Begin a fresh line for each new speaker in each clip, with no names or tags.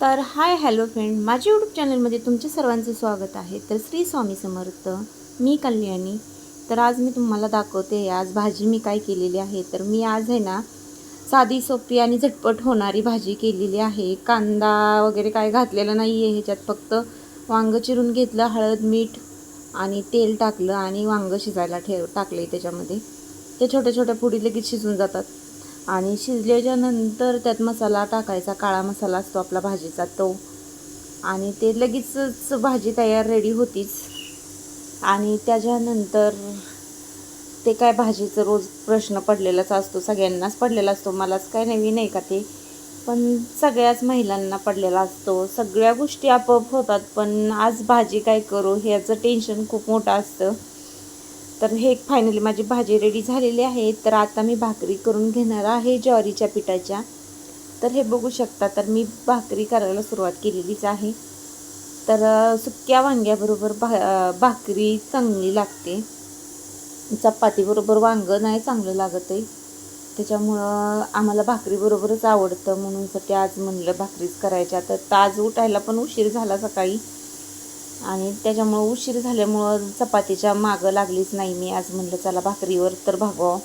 तर hi hello friend माझ्या YouTube चॅनलमध्ये तुमच्या सर्वांचं स्वागत आहे. तर श्री स्वामी समर्थ मी कल्याणी. तर आज मी तुम्हाला दाखवते आज भाजी मी काय केलेली आहे. तर मी आज आहे ना साधी सोपी आणि झटपट होणारी भाजी केलेली आहे. कांदा वगैरे काय घातलेला नाही आहे ह्याच्यात फक्त वांगं चिरून घेतलं हळद मीठ आणि तेल टाकलं आणि वांगं शिजायला ठेव टाकलं आहे त्याच्यामध्ये. ते छोट्या छोट्या पुडी लगेच शिजून जातात. आणि शिजल्याच्या नंतर त्यात मसाला टाकायचा काळा मसाला असतो आपला भाजीचा तो. आणि ते लगेचच भाजी तयार रेडी होतीच. आणि त्याच्यानंतर ते काय भाजीचं रोज प्रश्न पडलेलाच असतो सगळ्यांनाच पडलेला असतो. मलाच काय नवीन आहे का ते? पण सगळ्याच महिलांना पडलेला असतो. सगळ्या गोष्टी आपोआप होतात पण आज भाजी काय करू ह्याचं टेन्शन खूप मोठं असतं. तर हे फायनली माझी भाजी रेडी झालेली आहे. तर आता मी भाकरी करून घेणार आहे ज्वारीच्या पिठाच्या. तर हे बघू शकता तर मी भाकरी करायला सुरुवात केलेलीच आहे. तर सुक्या वांग्याबरोबर भा भाकरी चांगली लागते. चपातीबरोबर वांगं नाही चांगलं लागत आहे. त्याच्यामुळं आम्हाला भाकरीबरोबरच आवडतं. म्हणून साठी आज म्हणलं भाकरीच करायच्या. तर ताज उठायला पण उशीर झाला सकाळी. आणि त्याच्यामुळं उशीर झाल्यामुळं चपातीच्या मागं लागलीच नाही मी. आज म्हणलं चला भाकरीवर तर भागवा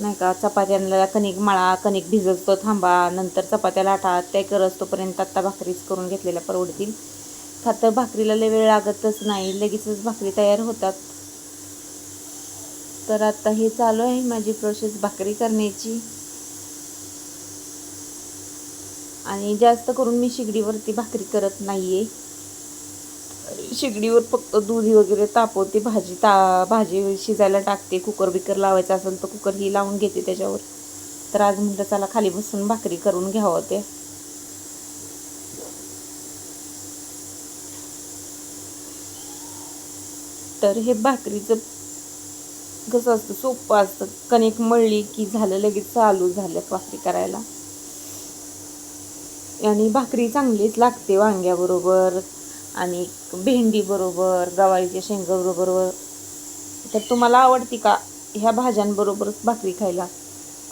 नाही का चपात्यांना कणिक मळा कणिक भिजवतो थांबा नंतर चपात्या लाटा ते करत तोपर्यंत आत्ता भाकरीच करून घेतलेल्या परवडतील. का तर भाकरीला लय वेळ लागतच नाही लगेचच भाकरी तयार होतात. तर आता हे चालू आहे माझी प्रोसेस भाकरी करण्याची. आणि जास्त करून मी शिगडीवरती भाकरी करत नाही आहे शिगडीवर फक्त दूध वगैरे तापवते भाजी ता भाजी शिजायला टाकते कुकर बिकर लावायचा असेल तर कुकर ही लावून घेते त्याच्यावर. तर आज म्हटलं चला खाली बसून भाकरी करून घ्यावं ते. तर हे भाकरीचं कसं असतं सोपं असतं. कणिक मळली की झालं लगेच चालू झालं भाकरी करायला. आणि भाकरी चांगलीच लागते वांग्याबरोबर. आणि भेंडीबरोबर गवारीच्या शेंगाबरोबर तर तुम्हाला आवडती का ह्या भाज्यांबरोबरच भाकरी खायला?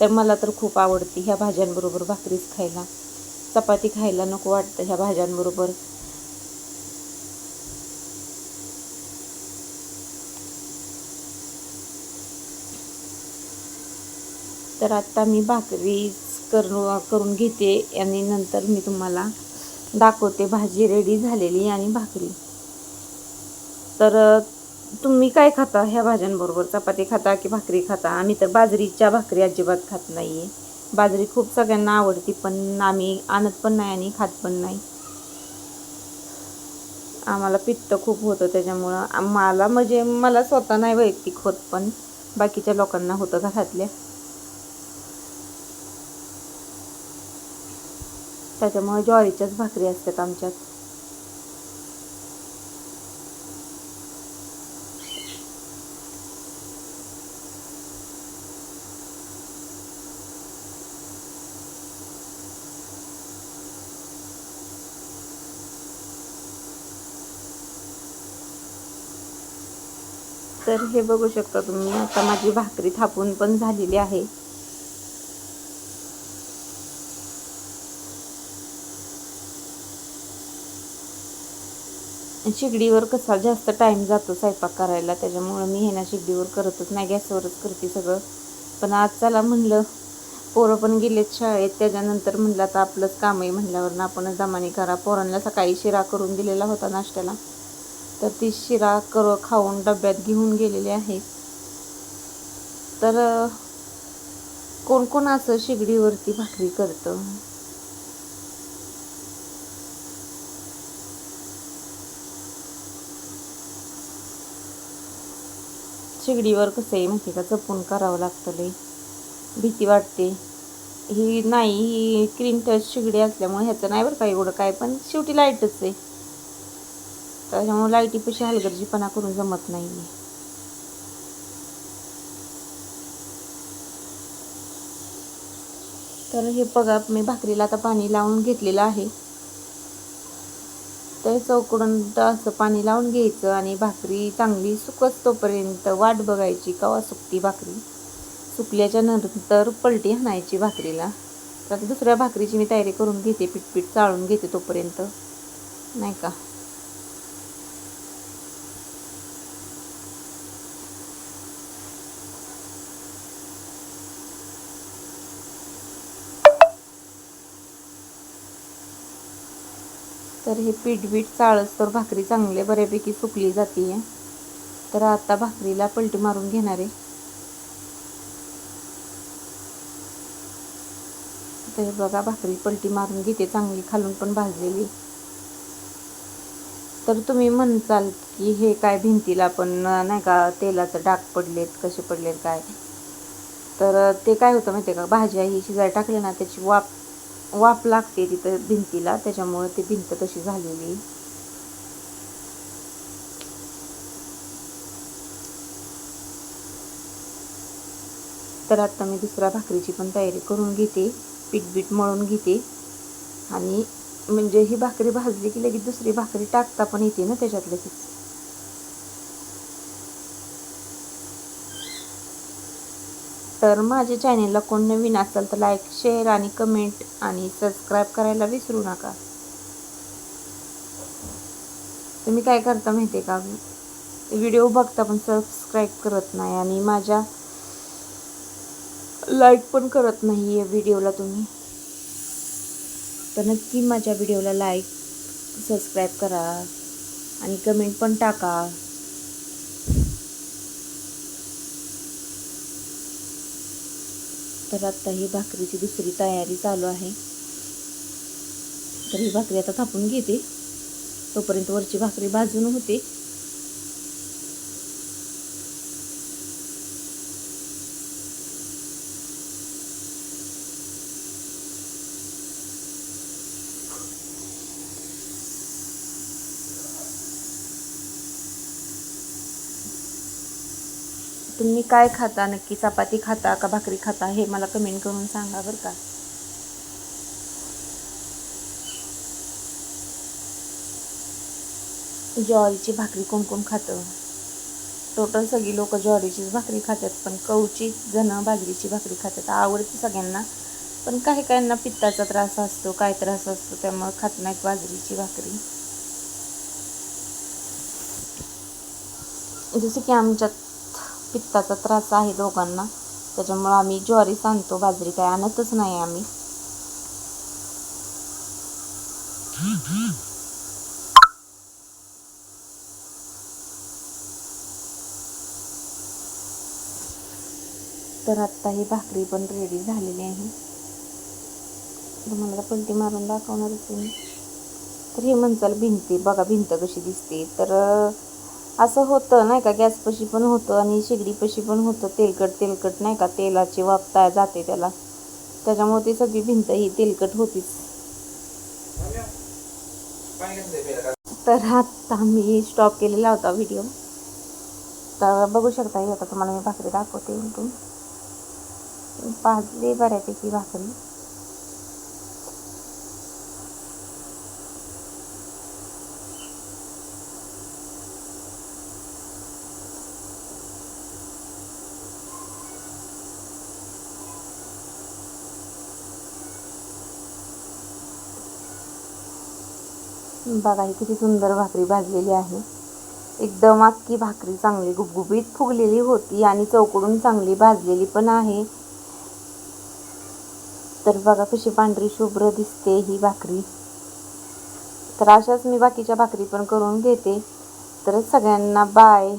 तर मला तर खूप आवडती ह्या भाज्यांबरोबर भाकरीच खायला. चपाती खायला नको वाटतं ह्या भाज्यांबरोबर. तर आत्ता मी भाकरीच करून करून घेते आणि नंतर मी तुम्हाला दाखवते. भाजी रेडी झालेली आणि भाकरी. तर तुम्ही काय खाता? ह्या भाज्यांबरोबर चपाती खाता की भाकरी खाता? आम्ही तर बाजरीच्या भाकरी अजिबात खात नाही आहे बाजरी खूप सगळ्यांना आवडती पण आम्ही आणत पण नाही आणि खात पण नाही. आम्हाला पित्त खूप होतं त्याच्यामुळं. मला म्हणजे मला स्वतः नाही वैयक्तिक होत पण बाकीच्या लोकांना होतं घरातल्या. त्याच्यामुळे ज्वारीच्याच भाकरी असतात आमच्यात. तर हे बघू शकता तुम्ही आता माझी भाकरी थापून पण झालेली आहे. शिगडीवर कसा जास्त टाईम जातो स्वयंपाक करायला त्याच्यामुळं मी हे ना शिगडीवर करतच नाही गॅसवरच करते सगळं. पण आज चला म्हणलं पोरं पण गेलेत शाळेत त्याच्यानंतर म्हणलं आता आपलंच काम आहे म्हणल्यावर आपणच दमानी करा. पोरांना सकाळी शिरा करून दिलेला होता नाश्त्याला. तर ती शिरा कर खाऊन डब्यात घेऊन गेलेली आहे. तर कोण कोण असं शिगडीवरती भाकरी करतं? शिगडीवर कसं आहे माहिती का? जपून करावं लागतं लई. भीती वाटते. ही नाही ही क्रीम टच शेगडी असल्यामुळे ह्याचं नाही बरं का एवढं काय पण शेवटी लाईटच आहे. त्याच्यामुळे लाईटीपेक्षा हलगर्जीपणा करून जमत नाही आहे तर हे बघा मी भाकरीला आता पाणी लावून घेतलेलं आहे. तर चौकडून असं पाणी लावून घ्यायचं आणि भाकरी चांगली सुकत तोपर्यंत वाट बघायची कवा सुकती भाकरी. सुकल्याच्या नंतर पलटी हाणायची भाकरीला. तर दुसऱ्या भाकरीची मी तयारी करून घेते पीठ पीठ चाळून घेते तोपर्यंत. नाही का? तर हे पीठ बीठ चाळस तर भाकरी चांगले बऱ्यापैकी सुकली जाते आहे तर आता भाकरीला पलटी मारून घेणार आहे. तर हे बघा भाकरी पलटी मारून घेते चांगली खालून पण भाजलेली तर तुम्ही म्हणचाल की हे काय भिंतीला पण नाही का तेलाचं डाग पडलेत कसे पडलेत काय? तर ते काय होतं माहिती आहे का? भाज्या ही शिजायला टाकल्या ना त्याची वाफ वाफ लागते तिथं भिंतीला त्याच्यामुळे ती भिंत तशी झालेली. तर आता मी दुसऱ्या भाकरीची पण तयारी करून घेते पीठ बीठ मळून घेते. आणि म्हणजे ही भाकरी भाजली की लगेच दुसरी भाकरी टाकता पण येते ना त्याच्यात लगेच तर माझ्या चॅनेलला कोण नवीन असेल तर लाईक शेअर आणि कमेंट आणि सबस्क्राईब करायला विसरू नका. तुम्ही काय करता माहिती आहे का? व्हिडिओ बघता पण सबस्क्राईब करत नाही आणि माझ्या लाईक पण करत नाही या व्हिडिओला तुम्ही. तर नक्की माझ्या व्हिडिओला लाईक सबस्क्राईब करा आणि कमेंट पण टाका. तर आत्ता ही भाकरीची दुसरी तयारी चालू आहे. तर ही भाकरी आता थापून घेते. तोपर्यंत वरची भाकरी भाजून होते. तुम्ही काय खाता? नक्की चपाती खाता का भाकरी खाता? हे मला कमेंट करून सांगा बरं का. ज्वारीची भाकरी कुमकुम खातं? टोटल सगळी लोक ज्वारीचीच भाकरी खातात पण कवची जण बाजरीची भाकरी खातात. आवडते सगळ्यांना पण काही काहींना पित्ताचा त्रास असतो काय त्रास असतो त्यामुळे खात नाहीत बाजरीची भाकरी. जसं की आमच्यात पित्ताचा त्रास आहे दोघांना. त्याच्यामुळं आम्ही ज्वारीच आणतो बाजरी काय आणतच नाही आम्ही. तर आत्ता ही भाकरी पण रेडी झालेली आहे. तुम्हाला पलटी मारून दाखवणारच तुम्ही मी. तर हे म्हणचाल भिंती बघा भिंत कशी दिसते. तर असं होतं नाही का? गॅसपाशी पण होतं आणि शेगडीपाशी पण होतं. तेलकट तेलकट नाही का? तेलाची वापता जाते त्याला. त्याच्यामुळे ती सगळी भिंत ही तेलकट होतीच. तर आता मी स्टॉप केलेला होता व्हिडिओ तर बघू शकता ही आता तुम्हाला मी भाकरी दाखवते उलटून भाजली बऱ्यापैकी भाकरी. बघा ही किती सुंदर भाकरी भाजलेली आहे. एकदम अख्खी भाकरी चांगली गुबगुबीत फुगलेली होती आणि चौकडून चांगली भाजलेली पण आहे. तर बघा कशी पांढरी शुभ्र दिसते ही भाकरी. तर अशाच मी बाकीच्या भाकरी पण करून घेते. तर सगळ्यांना बाय